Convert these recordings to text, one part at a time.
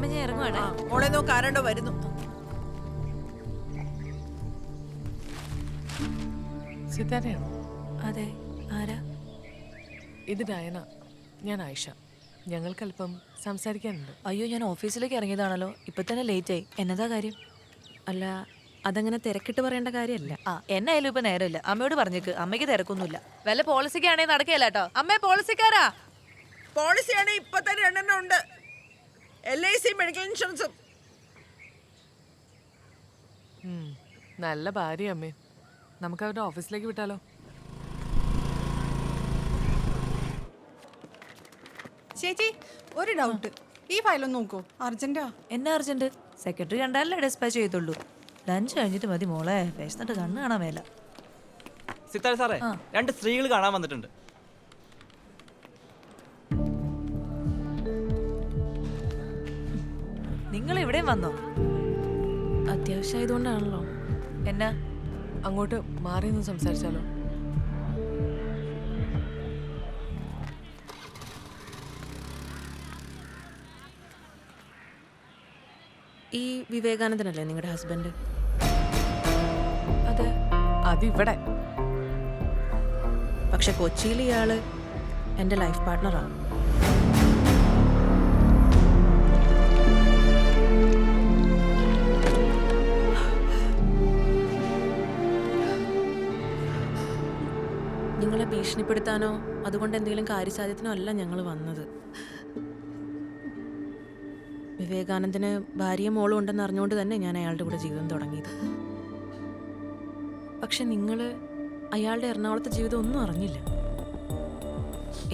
അമ്മ ഞാൻ ഇറങ്ങുവാണ്. മോളെ നോക്ക് ആരാണ്ടോ വരുന്നു. സിതാരയാണോ അതെ ആരാ? ഇത് ഡയന ഞാൻ ആയിഷ. ഞങ്ങൾക്കല്പം സംസാരിക്കാനുണ്ട്. അയ്യോ ഞാൻ ഓഫീസിലേക്ക് ഇറങ്ങിയതാണല്ലോ. ഇപ്പൊ തന്നെ ലേറ്റ് ആയി. എന്നതാ കാര്യം? അല്ല അതങ്ങനെ തിരക്കിട്ട് പറയേണ്ട കാര്യമല്ല. ആ എന്നായാലും ഇപ്പൊ നേരമില്ല. അമ്മയോട് പറഞ്ഞേക്ക്. അമ്മയ്ക്ക് തിരക്കൊന്നുമില്ല. വല്ല പോളിസിക്കാണെങ്കിൽ നടക്കുകയല്ല കേട്ടോ. അമ്മേ പോളിസിക്കാരാ പോളിസിയാണെങ്കിൽ ഇപ്പൊ തന്നെ എണ്ണെണ്ണ ഉണ്ട്. എൽ ഐ സി മെഡിക്കൽ ഇൻഷുറൻസും ഉം, നല്ല ഭാര്യ അമ്മേ. നമുക്ക് അവരുടെ ഓഫീസിലേക്ക് വിട്ടാലോ? ചേച്ചി ഒരു ഡൗട്ട് ഈ ഫയലൊന്ന് നോക്കൂ. അർജന്റാ എന്നാ അർജന്റ് സെക്രട്ടറി കണ്ടാലല്ലേ ഡിസ്പാച്ച് ചെയ്തുള്ളൂ ലഞ്ച് കഴിഞ്ഞിട്ട് മതി മോളെ. വിശന്നിട്ട് കണ്ണ് കാണാൻ മേല. സിത്താര സാറേ രണ്ട് സ്ത്രീകൾ കാണാൻ വന്നിട്ടുണ്ട്. നിങ്ങൾ ഇവിടെയും വന്നോ? അത്യാവശ്യമായതുകൊണ്ടാണല്ലോ. എന്നാ? അങ്ങോട്ട് മാറി നിന്ന് സംസാരിച്ചാലോ? ഈ വിവേകാനന്ദനല്ലേ നിങ്ങളുടെ ഹസ്ബൻഡ് അതെ. അതിവിടെ പക്ഷെ കൊച്ചിയിൽ ഇയാൾ എന്റെ ലൈഫ് പാർട്ട്ണറാണ് നിങ്ങളെ ഭീഷണിപ്പെടുത്താനോ അതുകൊണ്ട് എന്തെങ്കിലും കാര്യസാധ്യത്തിനോ അല്ല ഞങ്ങൾ വന്നത്. വിവേകാനന്ദന് ഭാര്യയും മോളും ഉണ്ടെന്ന് അറിഞ്ഞുകൊണ്ട് തന്നെ ഞാൻ അയാളുടെ കൂടെ ജീവിതം തുടങ്ങിയത്. പക്ഷെ നിങ്ങൾ അയാളുടെ എറണാകുളത്തെ ജീവിതം ഒന്നും അറിഞ്ഞില്ല.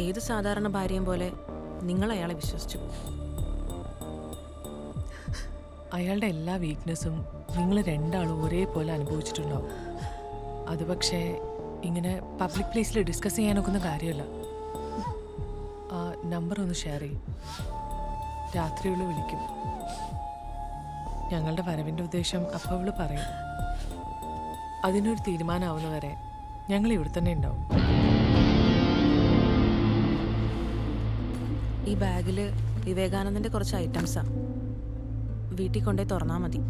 ഏത് സാധാരണ ഭാര്യയും പോലെ നിങ്ങൾ അയാളെ വിശ്വസിച്ചു. അയാളുടെ എല്ലാ വീക്ക്നെസ്സും നിങ്ങൾ രണ്ടാളും ഒരേപോലെ അനുഭവിച്ചിട്ടുണ്ടാവും. അത് പക്ഷേ ഇങ്ങനെ പബ്ലിക് പ്ലേസിൽ ഡിസ്കസ് ചെയ്യാനൊക്കുന്ന കാര്യമല്ല. ആ നമ്പർ ഒന്ന് ഷെയർ ചെയ്യും. രാത്രിയുള്ള വിളിക്കും. ഞങ്ങളുടെ വരവിന്റെ ഉദ്ദേശം അപ്പം അവൾ പറയും. അതിനൊരു തീരുമാനമാവുന്നവരെ ഞങ്ങൾ ഇവിടെ തന്നെ ഉണ്ടാവും. ഈ ബാഗിൽ വിവേകാനന്ദന്റെ കുറച്ച് ഐറ്റംസാണ് വീട്ടിൽ കൊണ്ടുപോയി തുറന്നാൽ മതി.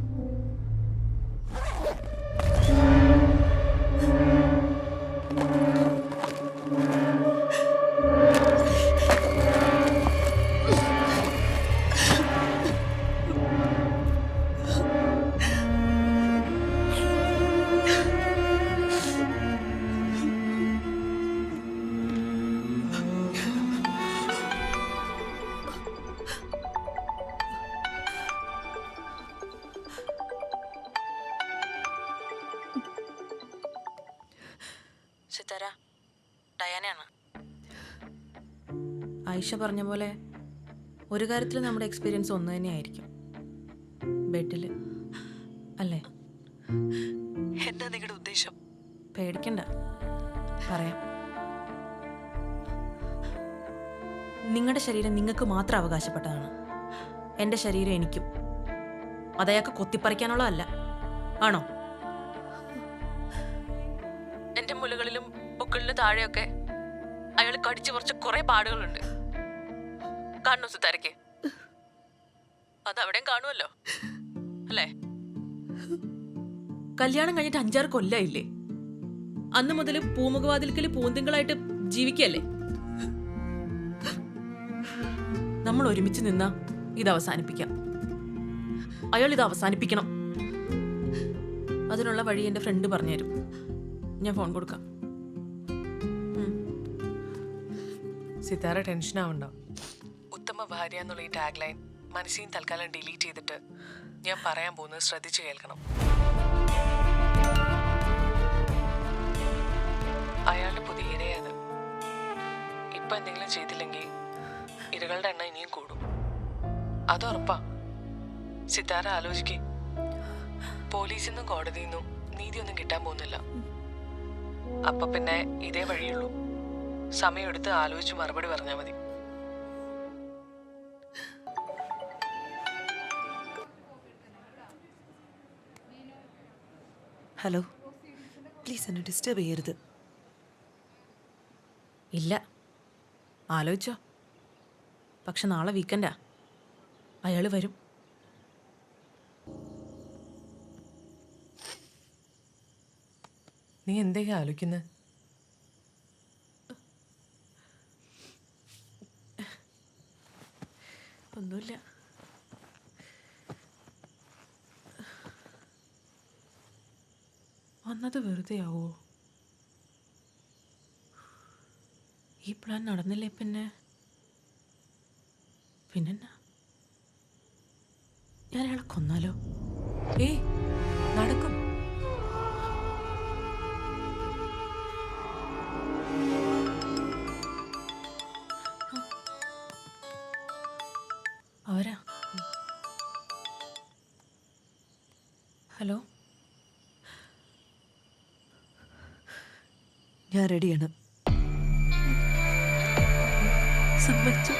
സിത്താര ഡയാനയാണ്. ആയിഷ പറഞ്ഞ പോലെ ഒരു കാര്യത്തിൽ നമ്മുടെ എക്സ്പീരിയൻസ് ഒന്ന് തന്നെയായിരിക്കും ബെഡിൽ അല്ലേ? എന്താ നിങ്ങളുടെ ഉദ്ദേശം? പേടിക്കണ്ട. പറയാം. നിങ്ങളുടെ ശരീരം നിങ്ങൾക്ക് മാത്രം അവകാശപ്പെട്ടതാണ്. എന്റെ ശരീരം എനിക്കും. അതയാൾക്ക് കൊത്തിപ്പറിക്കാനുള്ളതല്ല. ആണോ? എന്റെ മുലകളിലും പൊക്കളിലും താഴെയൊക്കെ അയാൾ കടിച്ചു കുറച്ച് കുറെ പാടുകളുണ്ട്. കാണു സുതാരക്ക് അതവിടെയും കാണുമല്ലോ. അല്ലേ? കല്യാണം കഴിഞ്ഞിട്ട് അഞ്ചാറ് കൊല്ലായില്ലേ? അന്ന് മുതൽ പൂമുഖവാതിൽക്കൽ പൂന്തിങ്കളായിട്ട് ജീവിക്കല്ലേ? നമ്മൾ ഒരുമിച്ച് നിന്ന ഇത് അവസാനിപ്പിക്കാം. അയാൾ ഇത് അവസാനിപ്പിക്കണം. അതിനുള്ള വഴി എന്റെ ഫ്രണ്ട് പറഞ്ഞുതരും ഞാൻ ഫോൺ കൊടുക്കാം. സിതാര ടെൻഷൻ ആവണ്ട. ഉത്തമ ഭാര്യ എന്നുള്ള ഈ ടാഗ് ലൈൻ മനസ്സിൽ തൽക്കാലം ഡിലീറ്റ് ചെയ്തിട്ട് ഞാൻ പറയാൻ പോകുന്നത് ശ്രദ്ധിച്ചു കേൾക്കണം. അയാളുടെ പുതിയ ഇരയത് ഇപ്പൊ എന്തെങ്കിലും ചെയ്തില്ലെങ്കിൽ ഇരകളുടെ എണ്ണം ഇനിയും കൂടും. അത് ഉറപ്പാ. സിതാര ആലോചിക്കേ. പോലീസിൽ നിന്നും കോടതിയിൽ നിന്നും നീതിയൊന്നും കിട്ടാൻ പോകുന്നില്ല. അപ്പൊ പിന്നെ ഇതേ വഴിയുള്ളൂ. സമയമെടുത്ത് ആലോചിച്ച് മറുപടി പറഞ്ഞാൽ മതി. ഹലോ. പ്ലീസ് എന്നെ ഡിസ്റ്റർബ് ചെയ്യരുത്. ഇല്ല. ആലോചിച്ചോ. പക്ഷെ നാളെ വീക്കെൻഡാ അയാൾ വരും. നീ എന്തൊക്കെ ആലോചിക്കുന്നത് ഒന്നുമില്ല വന്നത് വെറുതെ ആവോ ഈ പ്ലാൻ നടന്നില്ലേ പിന്നെ? പിന്നെന്നാ? ഞാൻ അയാളെ കൊന്നാലോ? ഏയ് നടക്കും. ഹലോ? ഞാൻ റെഡിയാണ്. സമ്മതിച്ചു?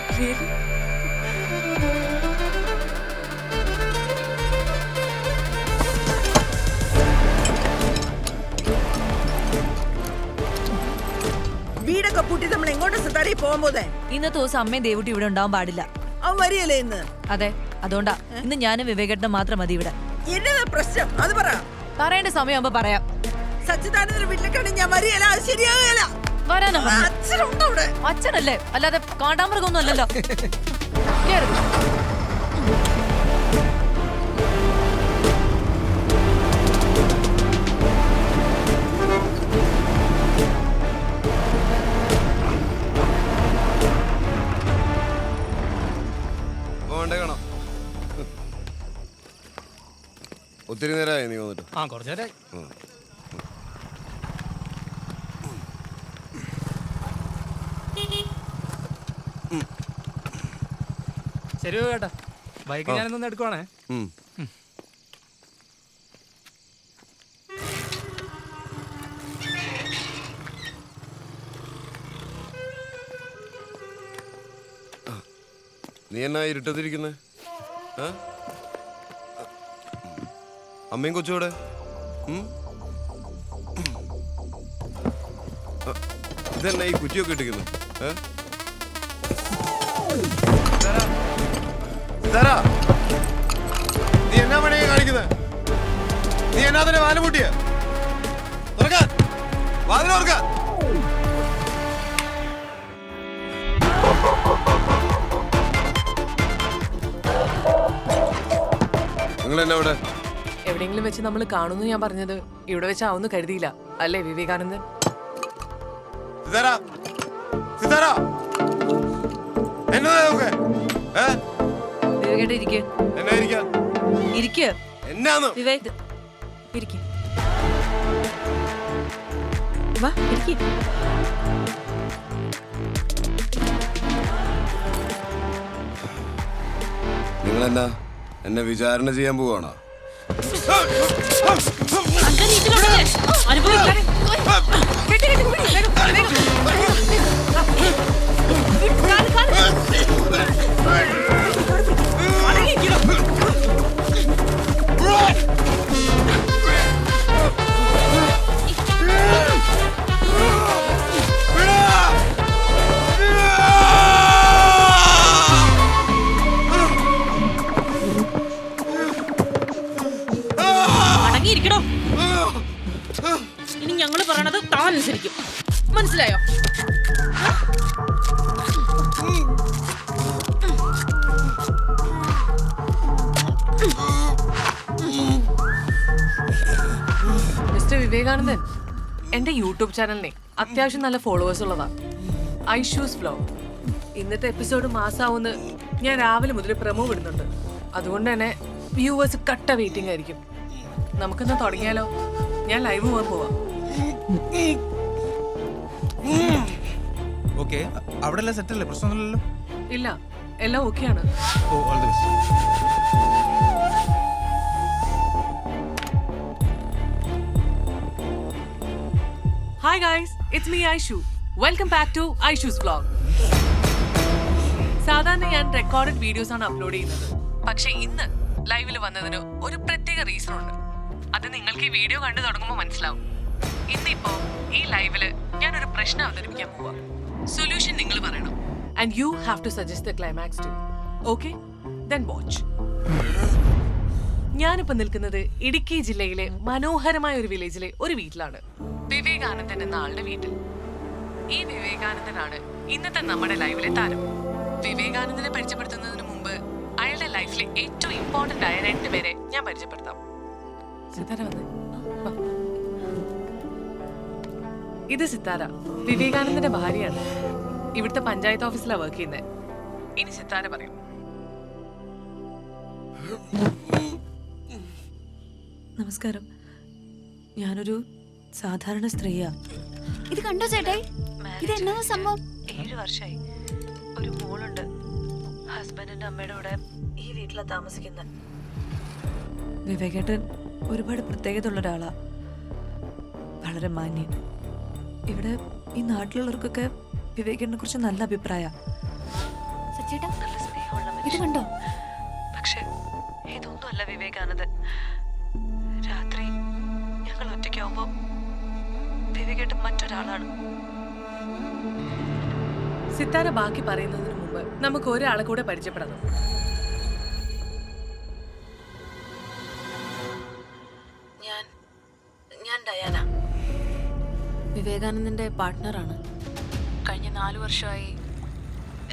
വീടൊക്കെ പൂട്ടി നമ്മൾ എങ്ങോട്ട് സിത്താരി പോകാൻ പോതേ ഇന്നത്തെ ദിവസം അമ്മയും ദേവുട്ടി ഇവിടെ ഉണ്ടാവാൻ പാടില്ല. അവൻ വരികയല്ലേ ഇന്ന്? അതെ അതുകൊണ്ടാ. ഇന്ന് ഞാനും വിവേകേട്ടനും മാത്രം മതി ഇവിടെ. എന്നതാ പ്രശ്നം. അത് പറ. പറയേണ്ട സമയമാകുമ്പോ പറയാം. സച്ചിദാനന്ദന്റെ വീട്ടിലേക്കാണ് ഞാൻ വരികയല്ല. അത് ശരിയാകുകയല്ല വരാനാ. അച്ഛനുണ്ടോ അവിടെ അച്ഛനല്ലേ? അല്ലാതെ കാണ്ടാമൃഗമൊന്നും അല്ലല്ലോ. കേറ്. ഒത്തിരി നേരമായി നീ വന്നിട്ട്. ആ കുറച്ചു നേരമായി ശരി കേട്ടാ ബൈക്ക് ഞാനൊന്ന് എടുക്കുവാണേ. നീ എന്നാ ഇരുട്ടത്തിരിക്കുന്നേ? ഏ? അമ്മയും? ആ, ഇതെന്നാ ഈ കുറ്റിയൊക്കെ ഇട്ടിരിക്കുന്നു? നീ എന്നാ പണിയാ കാണിക്കുന്നത് നീ എന്നാ തന്നെ വാൽ മുട്ടിയ തുറക്കാൻ. വാതിൽ നിങ്ങൾ എന്നാ ഇവിടെ? എവിടെയെങ്കിലും വെച്ച് നമ്മൾ കാണുന്നു ഞാൻ പറഞ്ഞത്. ഇവിടെ വെച്ചാവുന്നു കരുതിയില്ല. അല്ലേ വിവേകാനന്ദൻ? സിതാര? സിതാര? എന്നതാ നോക്കെ ഏ? വിവേകേട്ടൻ ഇരിക്ക്. എന്നാ ഇരിക്കാ? ഇരിക്ക്. എന്നാന്ന്? വിവേക് ഇരിക്ക്. വാ ഇരിക്ക്. നിങ്ങൾ എന്നാ എന്നെ വിചാരണ ചെയ്യാൻ പോവാണോ? അടങ്ങിയിരിക്കണോ വിവേകാനന്ദൻ എന്റെ യൂട്യൂബ് ചാനലിനെ അത്യാവശ്യം നല്ല ഫോളോവേഴ്സ് ഉള്ളതാ. ഐഷൂസ് ഫ്ലോ ഇന്നത്തെ എപ്പിസോഡ് മാസാവുന്ന് ഞാൻ രാവിലെ മുതൽ പ്രമോ വിടുന്നുണ്ട്. അതുകൊണ്ട് തന്നെ വ്യൂവേഴ്സ് കട്ട വെയിറ്റിംഗ് ആയിരിക്കും. നമുക്കിന്ന് തുടങ്ങിയാലോ? ഞാൻ ലൈവ് പോകാൻ പോവാം. ഓക്കെ അവിടെ എല്ലാം സെറ്റ് അല്ലേ? പ്രശ്നമൊന്നുമില്ലല്ലോ? ഇല്ല. എല്ലാം ഓക്കെയാണ് ഓ all the best hi guys it's me Aishu welcome back to Aishu's vlog സാധാരണ ഞാൻ റെക്കോർഡഡ് വീഡിയോസ് ആണ് അപ്ലോഡ് ചെയ്യുന്നത്. പക്ഷേ ഇന്ന് ലൈവിൽ വന്നതിന് ഒരു പ്രത്യേക റീസൺ ഉണ്ട്. അത് നിങ്ങൾക്ക് ഈ വീഡിയോ കണ്ടു തുടങ്ങുമ്പോൾ മനസ്സിലാവും. ഇന്നിപ്പോ ഈ ലൈവിൽ ഒരു പ്രശ്നം അവതരിപ്പിക്കാൻ പോവാ. സൊല്യൂഷൻ നിങ്ങൾ പറയണം. And you have to suggest the climax too okay then watch ഞാനിപ്പോൾ നിൽക്കുന്നത് ഇടുക്കി ജില്ലയിലെ മനോഹരമായ ഒരു വില്ലേജിലെ ഒരു വീട്ടിലാണ്. വിവേകാനന്ദൻ എന്ന ആളുടെ വീട്ടിൽ. ഈ വിവേകാനന്ദനാണ് ഇന്നത്തെ നമ്മുടെ ലൈവിലെ താരം. വിവേകാനന്ദനെ പരിചയപ്പെടുത്തുന്നതിന് മുമ്പ് അയാളുടെ ലൈഫിലെ ഏറ്റവും ഇമ്പോർട്ടന്റ് ആയ രണ്ടുപേരെ ഞാൻ പരിചയപ്പെടുത്താം. സിത്താര. ഇത് സിത്താര. വിവേകാനന്ദന്റെ ഭാര്യയാണ്. ഇവിടുത്തെ പഞ്ചായത്ത് ഓഫീസിലാണ് വർക്ക് ചെയ്യുന്നത് ഇനി സിത്താര പറയും. നമസ്കാരം. ഞാനൊരു സാധാരണ സ്ത്രീയാ. ഇത് കണ്ടോ ചേട്ടായി ഇത് എന്നാ സംഭവം? ഏഴ് വർഷമായി ഒരു മോളുണ്ട്. ഹസ്ബൻഡിന്റെ അമ്മയുടെ കൂടെ ഈ വീട്ടിലാണ് താമസിക്കുന്നത് വിവേകേട്ടൻ ഒരുപാട് പ്രത്യേകത ഉള്ള ഒരാളാ. വളരെ മാന്യൻ. ഇവിടെ ഈ നാട്ടിലുള്ളവർക്കൊക്കെ വിവേകേട്ടനെ കുറിച്ച് നല്ല അഭിപ്രായ. ഇത് കണ്ടോ? പക്ഷെ ഇതൊന്നുമല്ല വിവേകാനന്ദൻ രാത്രി ഞങ്ങൾ ഒറ്റയ്ക്കാവുമ്പോ വിവേകേട്ടൻ മറ്റൊരാളാണ്. സിത്താര ബാക്കി പറയുന്നതിന് മുമ്പ് നമുക്ക് ഒരാളെ കൂടെ പരിചയപ്പെടണം. ഞാൻ ഞാൻ ഡയാന. വിവേകാനന്ദന്റെ പാർട്ട്ണറാണ്. കഴിഞ്ഞ നാലു വർഷമായി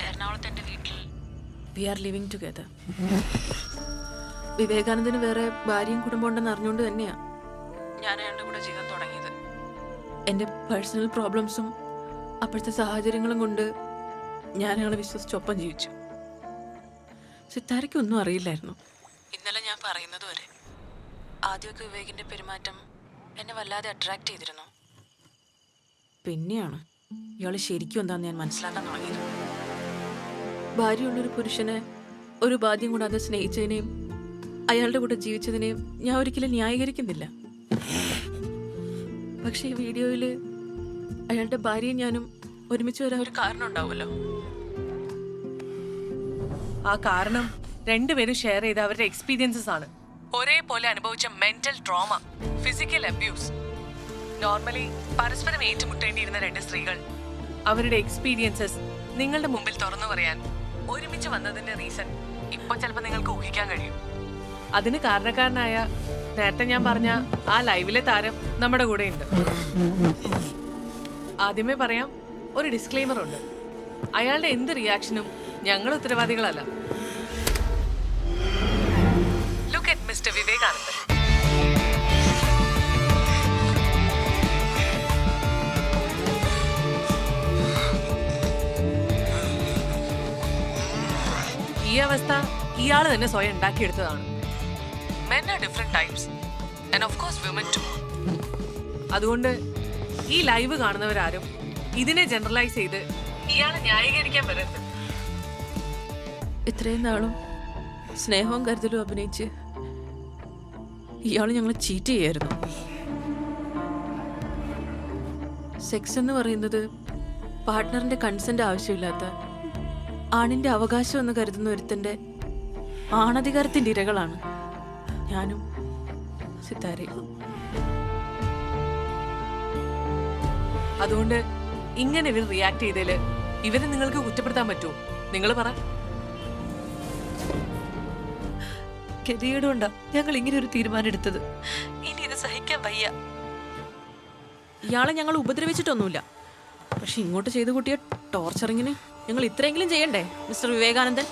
എറണാകുളത്തെ എന്റെ വീട്ടിൽ വി ആർ ലിവിങ് ടുഗദർ വിവേകാനന്ദന് വേറെ ഭാര്യയും കുടുംബം ഉണ്ടെന്ന് അറിഞ്ഞുകൊണ്ട് തന്നെയാ. എന്റെ പേഴ്സണൽ പ്രോബ്ലംസും അപ്പോഴത്തെ സാഹചര്യങ്ങളും കൊണ്ട് ഞാൻ അയാളെ വിശ്വസിച്ചൊപ്പം ജീവിച്ചു. സിത്താരയ്ക്ക് ഒന്നും അറിയില്ലായിരുന്നു. ഇന്നലെ ഞാൻ പറയുന്നത് വരെ ആദ്യമൊക്കെ വിവേകിന്റെ പെരുമാറ്റം എന്നെ വല്ലാതെ അട്രാക്ട് ചെയ്തിരുന്നു. പിന്നെയാണ് ഇയാൾ ശരിക്കും എന്താണെന്ന് ഞാൻ മനസ്സിലാക്കാൻ തുടങ്ങിയത്. ഭാര്യയുള്ളൊരു പുരുഷനെ ഒരു ബാധ്യം കൂടാതെ സ്നേഹിച്ചതിനെയും അയാളുടെ കൂടെ ജീവിച്ചതിനെയും ഞാൻ ഒരിക്കലും ന്യായീകരിക്കുന്നില്ല. പക്ഷേ ഈ വീഡിയോയിൽ അയാളുടെ ഭാര്യയും ഞാനും ഒരുമിച്ച് വരാൻ ഒരു കാരണം ഉണ്ടാവുമല്ലോ. ആ കാരണം രണ്ടുപേരും ഷെയർ ചെയ്ത അവരുടെ എക്സ്പീരിയൻസസ് ആണ്. ഒരേപോലെ അനുഭവിച്ച mental trauma physical abuse normally പരസ്പരം ഏറ്റുമുട്ടേണ്ടിയിരുന്ന രണ്ട് സ്ത്രീകൾ അവരുടെ എക്സ്പീരിയൻസസ് നിങ്ങളുടെ മുമ്പിൽ തുറന്നു പറയാൻ ഒരുമിച്ച് വന്നതിന്റെ റീസൺ ഇപ്പൊ ചിലപ്പോൾ നിങ്ങൾക്ക് ഊഹിക്കാൻ കഴിയും. അതിന് കാരണക്കാരനായ നേരത്തെ ഞാൻ പറഞ്ഞ ആ ലൈവിലെ താരം നമ്മുടെ കൂടെ ഉണ്ട് ആദ്യമേ പറയാം ഒരു ഡിസ്ക്ലെയിമർ ഉണ്ട്. അയാളുടെ എന്ത് റിയാക്ഷനും ഞങ്ങൾ ഉത്തരവാദികളല്ല. ലുക്ക് അറ്റ് മിസ്റ്റർ ഈ അവസ്ഥ ഇയാൾ തന്നെ സ്വയം ഉണ്ടാക്കിയെടുത്തതാണ്. Men types and of course women too അതുകൊണ്ട് ഈ ലൈവ് കാണുന്നവരാരും ഇതിനെ ജനറലൈസ് ചെയ്ത് ഇയാളെ ന്യായീകരിക്കാൻ വരരുത്. ഇത്രയും നാളും സ്നേഹവും കരുതലും അഭിനയിച്ച് ഇയാൾ ഞങ്ങളെ ചീറ്റ് ചെയ്യായിരുന്നു. സെക്സ് എന്ന് പറയുന്നത് പാർട്ട്ണറിന്റെ കൺസെന്റ് ആവശ്യമില്ലാത്ത ആണിന്റെ അവകാശം എന്ന് കരുതുന്ന ഒരുത്തന്റെ ആണധികാരത്തിന്റെ ഇരകളാണ്. ഞാനും സിത്താരയും അതുകൊണ്ട് ഇങ്ങനെ ഇവർ റിയാക്ട് ചെയ്തതിൽ ഇവരെ നിങ്ങൾക്ക് കുറ്റപ്പെടുത്താൻ പറ്റുമോ നിങ്ങൾ പറ. ഗതികേടുകൊണ്ടാ ഞങ്ങൾ ഇങ്ങനെ ഒരു തീരുമാനം എടുത്തത്. ഇനി ഇത് സഹിക്കാൻ വയ്യ. ഇയാളെ ഞങ്ങൾ ഉപദ്രവിച്ചിട്ടൊന്നുമില്ല. പക്ഷെ ഇങ്ങോട്ട് ചെയ്തു കൂട്ടിയ ടോർച്ചറിങ്ങിന് ഞങ്ങൾ ഇത്രയെങ്കിലും ചെയ്യണ്ടേ മിസ്റ്റർ വിവേകാനന്ദൻ?